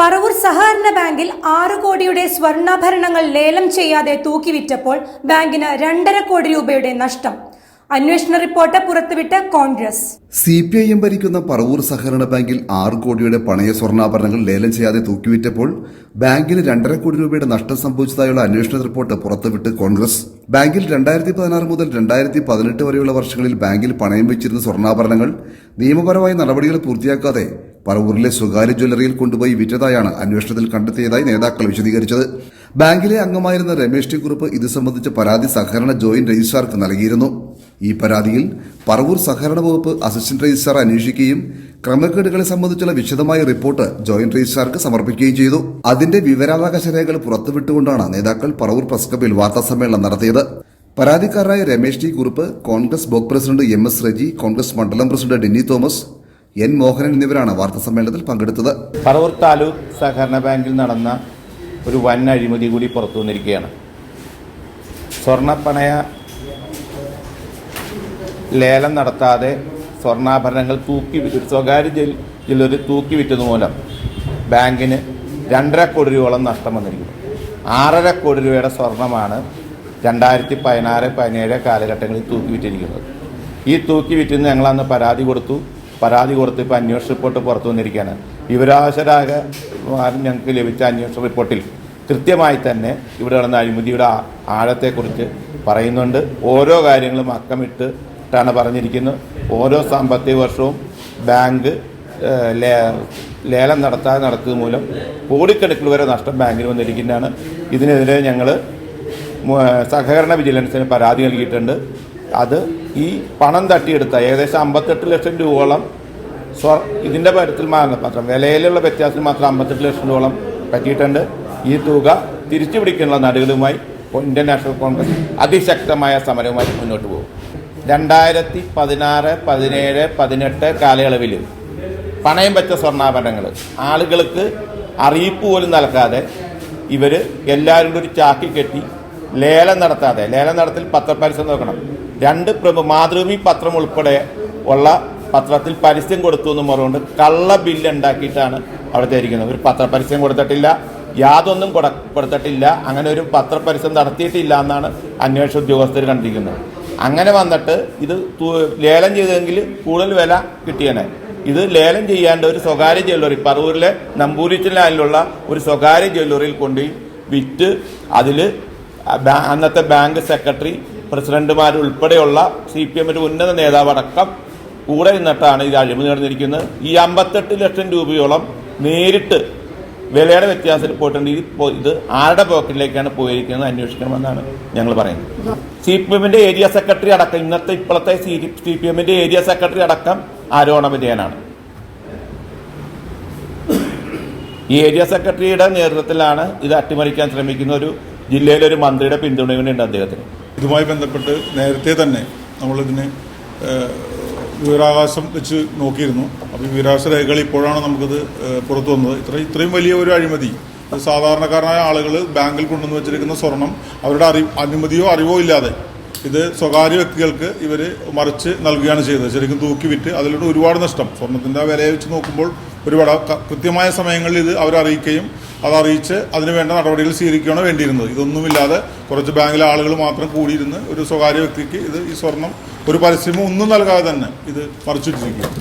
പറവൂർ സഹകരണ ബാങ്കിൽ ആറ് കോടിയുടെ സ്വർണാഭരണങ്ങൾ ലേലം ചെയ്യാതെ തൂക്കിവിറ്റപ്പോൾ ബാങ്കിന് രണ്ടര കോടി രൂപയുടെ നഷ്ടം. അന്വേഷണ report പുറത്തുവിട്ട് Congress. C P I M ഭരിക്കുന്ന പറവൂർ സഹകരണ ബാങ്കിൽ ആറ് കോടിയുടെ പണയ സ്വർണാഭരണങ്ങൾ ലേലം ചെയ്യാതെ തൂക്കിവിറ്റപ്പോൾ ബാങ്കിന് രണ്ടര കോടി രൂപയുടെ നഷ്ടം സംഭവിച്ചതായുള്ള അന്വേഷണ റിപ്പോർട്ട് പുറത്തുവിട്ട് കോൺഗ്രസ്. ബാങ്കിൽ രണ്ടായിരത്തി പതിനാറ് മുതൽ രണ്ടായിരത്തി പതിനെട്ട് വരെയുള്ള വർഷങ്ങളിൽ ബാങ്കിൽ പണയം വെച്ചിരുന്ന സ്വർണാഭരണങ്ങൾ നിയമപരമായ നടപടികൾ പൂർത്തിയാക്കാതെ പറവൂരിലെ സ്വകാര്യ ജ്വല്ലറിയിൽ കൊണ്ടുപോയി വിറ്റതായാണ് അന്വേഷണത്തിൽ കണ്ടെത്തിയതായി നേതാക്കൾ വിശദീകരിച്ചത്. ബാങ്കിലെ അംഗമായിരുന്ന രമേഷ് ടി കുറുപ്പ് ഇത് സംബന്ധിച്ച പരാതി സഹകരണ ജോയിന്റ് രജിസ്ട്രാർക്ക് നൽകിയിരുന്നു. ഈ പരാതിയിൽ പറവൂർ സഹകരണ വകുപ്പ് അസിസ്റ്റന്റ് രജിസ്ട്രാർ അന്വേഷിക്കുകയും ക്രമക്കേടുകളെ സംബന്ധിച്ചുള്ള വിശദമായ റിപ്പോർട്ട് ജോയിന്റ് രജിസ്ട്രാർക്ക് സമർപ്പിക്കുകയും ചെയ്തു. അതിന്റെ വിവരാവകാശ രേഖകൾ പുറത്തുവിട്ടുകൊണ്ടാണ് നേതാക്കൾ പറവൂർ പ്രസ് ക്ലബിൽ വാർത്താസമ്മേളനം നടത്തിയത്. പരാതിക്കാരായ Ramesh T Kurup Congress block president M S Reji Congress മണ്ഡലം പ്രസിഡന്റ് ഡിന്നി തോമസ് എൻ മോഹനൻ എന്നിവരാണ് വാർത്താ സമ്മേളനത്തിൽ പങ്കെടുത്തത്. പറവൂർ താലൂക്ക് സഹകരണ ബാങ്കിൽ നടന്ന ഒരു വൻ അഴിമതി കൂടി പുറത്തു വന്നിരിക്കുകയാണ്. സ്വർണപ്പണയ ലേലം നടത്താതെ സ്വർണാഭരണങ്ങൾ തൂക്കി സ്വകാര്യ ജില്ലയിൽ തൂക്കി വിറ്റത് മൂലം ബാങ്കിന് രണ്ടര കോടി രൂപയോളം നഷ്ടം വന്നിരിക്കുന്നു. ആറര കോടി രൂപയുടെ സ്വർണമാണ് രണ്ടായിരത്തി പതിനാറ് പതിനേഴ് കാലഘട്ടങ്ങളിൽ തൂക്കി വിറ്റിരിക്കുന്നത്. ഈ തൂക്കി വിറ്റുന്ന ഞങ്ങൾ അന്ന് പരാതി കൊടുത്തു. പരാതി കൊടുത്ത് ഇപ്പോൾ അന്വേഷണ റിപ്പോർട്ട് പുറത്തു വന്നിരിക്കുകയാണ്. വിവരാശരാക ഞങ്ങൾക്ക് ലഭിച്ച അന്വേഷണ റിപ്പോർട്ടിൽ കൃത്യമായി തന്നെ ഇവിടെ നടന്ന അഴിമതിയുടെ ആഴത്തെക്കുറിച്ച് പറയുന്നുണ്ട്. ഓരോ കാര്യങ്ങളും അക്കമിട്ടിട്ടാണ് പറഞ്ഞിരിക്കുന്നത് ഓരോ സാമ്പത്തിക വർഷവും ബാങ്ക് ലേലം നടത്താതെ നടത്തുന്നത് മൂലം കോടിക്കണക്കിൽ വരെ നഷ്ടം ബാങ്കിന് വന്നിരിക്കുന്നതാണ്. ഇതിനെതിരെ ഞങ്ങൾ സഹകരണ വിജിലൻസിന് പരാതി നൽകിയിട്ടുണ്ട്. അത് ഈ പണം തട്ടിയെടുത്ത ഏകദേശം അമ്പത്തെട്ട് ലക്ഷം രൂപയോളം സ്വർ ഇതിന്റെ കാര്യത്തിൽ മാത്രം വിലയിലുള്ള വ്യത്യാസത്തിൽ മാത്രം അമ്പത്തെട്ട് ലക്ഷം രൂപയോളം പറ്റിയിട്ടുണ്ട്. ഈ തുക തിരിച്ചു പിടിക്കാനുള്ള നടപടികളുമായി ഇന്ത്യൻ നാഷണൽ കോൺഗ്രസ് അതിശക്തമായ സമരവുമായി മുന്നോട്ട് പോകും. രണ്ടായിരത്തി പതിനാറ് പതിനേഴ് പതിനെട്ട് കാലയളവിൽ പണയം വെച്ച സ്വർണാഭരണങ്ങൾ ആളുകൾക്ക് അറിയിപ്പ് പോലും നൽകാതെ ഇവർ എല്ലാവരും കൂടി ഒരു ചാക്കി കെട്ടി ലേലം നടത്താതെ ലേലം നടത്തിൽ പത്രപരസ്യം നോക്കണം. രണ്ട് പ്രമുഖ മാതൃഭൂമി പത്രം ഉൾപ്പെടെ ഉള്ള പത്രത്തിൽ പരസ്യം കൊടുത്തു എന്ന് പറഞ്ഞുകൊണ്ട് കള്ള ബില്ല് ഉണ്ടാക്കിയിട്ടാണ് അവിടെ തരിക്കുന്നത് ഒരു പത്രപരസ്യം കൊടുത്തിട്ടില്ല യാതൊന്നും കൊടു കൊടുത്തിട്ടില്ല അങ്ങനെ ഒരു പത്രപരസ്യം നടത്തിയിട്ടില്ല എന്നാണ് അന്വേഷണ ഉദ്യോഗസ്ഥർ കണ്ടിരിക്കുന്നത്. അങ്ങനെ വന്നിട്ട് ഇത് ലേലം ചെയ്തെങ്കിൽ കൂടുതൽ വില കിട്ടിയേനെ. ഇത് ലേലം ചെയ്യാണ്ട് ഒരു സ്വകാര്യ ജ്വല്ലറി പറവൂരിലെ നമ്പൂരിച്ചിലാലുള്ള ഒരു സ്വകാര്യ ജ്വല്ലറിയിൽ കൊണ്ടുപോയി വിറ്റ് അതിൽ അന്നത്തെ ബാങ്ക് സെക്രട്ടറി പ്രസിഡന്റുമാർ ഉൾപ്പെടെയുള്ള സി പി എമ്മിന്റെ ഉന്നത നേതാവടക്കം കൂടെ നിന്നിട്ടാണ് ഇത് അഴിമതി നടന്നിരിക്കുന്നത് ഈ അമ്പത്തെട്ട് ലക്ഷം രൂപയോളം നേരിട്ട് വിലയുടെ വ്യത്യാസത്തിൽ പോയിട്ടുണ്ട്. ഇത് ഇത് ആരുടെ പോക്കറ്റിലേക്കാണ് പോയിരിക്കുന്നത് അന്വേഷിക്കണമെന്നാണ് ഞങ്ങൾ പറയുന്നത്. സി പി എമ്മിന്റെ ഏരിയ സെക്രട്ടറി അടക്കം ഇന്നത്തെ ഇപ്പോഴത്തെ സി സി പി എമ്മിന്റെ ഏരിയ സെക്രട്ടറി അടക്കം ആരോപണ വിധേയനാണ് ഏരിയ സെക്രട്ടറിയുടെ നേതൃത്വത്തിലാണ് ഇത് അട്ടിമറിക്കാൻ ശ്രമിക്കുന്ന ഒരു ജില്ലയിലെ ഒരു മന്ത്രിയുടെ പിന്തുണയുണ്ട് അദ്ദേഹത്തിന്. ഇതുമായി ബന്ധപ്പെട്ട് നേരത്തെ തന്നെ നമ്മളിതിന് വിവരാകാശം വെച്ച് നോക്കിയിരുന്നു. അപ്പോൾ ഈ വിവരാവകാശ രേഖകൾ ഇപ്പോഴാണ് നമുക്കിത് പുറത്തു വന്നത്. ഇത്ര ഇത്രയും വലിയ ഒരു അഴിമതി സാധാരണക്കാരനായ ആളുകൾ ബാങ്കിൽ കൊണ്ടുവന്ന് വെച്ചിരിക്കുന്ന സ്വർണം അവരുടെ അറി അനുമതിയോ അറിവോ ഇല്ലാതെ ഇത് സ്വകാര്യ വ്യക്തികൾക്ക് ഇവർ മറിച്ച് നൽകുകയാണ് ചെയ്തത്. ശരിക്കും തൂക്കി വിറ്റ് അതിലൂടെ ഒരുപാട് നഷ്ടം. സ്വർണത്തിന്റെ വിലയെ വെച്ച് നോക്കുമ്പോൾ ഒരുപാട് കൃത്യമായ സമയങ്ങളിൽ ഇത് അവരറിയിക്കുകയും അതറിയിച്ച് അത് അറിയിച്ച് അതിന് വേണ്ട നടപടികൾ സ്വീകരിക്കുകയാണ് വേണ്ടിയിരുന്നത്. ഇതൊന്നുമില്ലാതെ കുറച്ച് ബാങ്കിലെ ആളുകൾ മാത്രം കൂടിയിരുന്ന് ഒരു സ്വകാര്യ വ്യക്തിക്ക് ഇത് ഈ സ്വർണം ഒരു പരസ്യമോ ഒന്നും നൽകാതെ തന്നെ ഇത് മറിച്ചിട്ടിരിക്കുക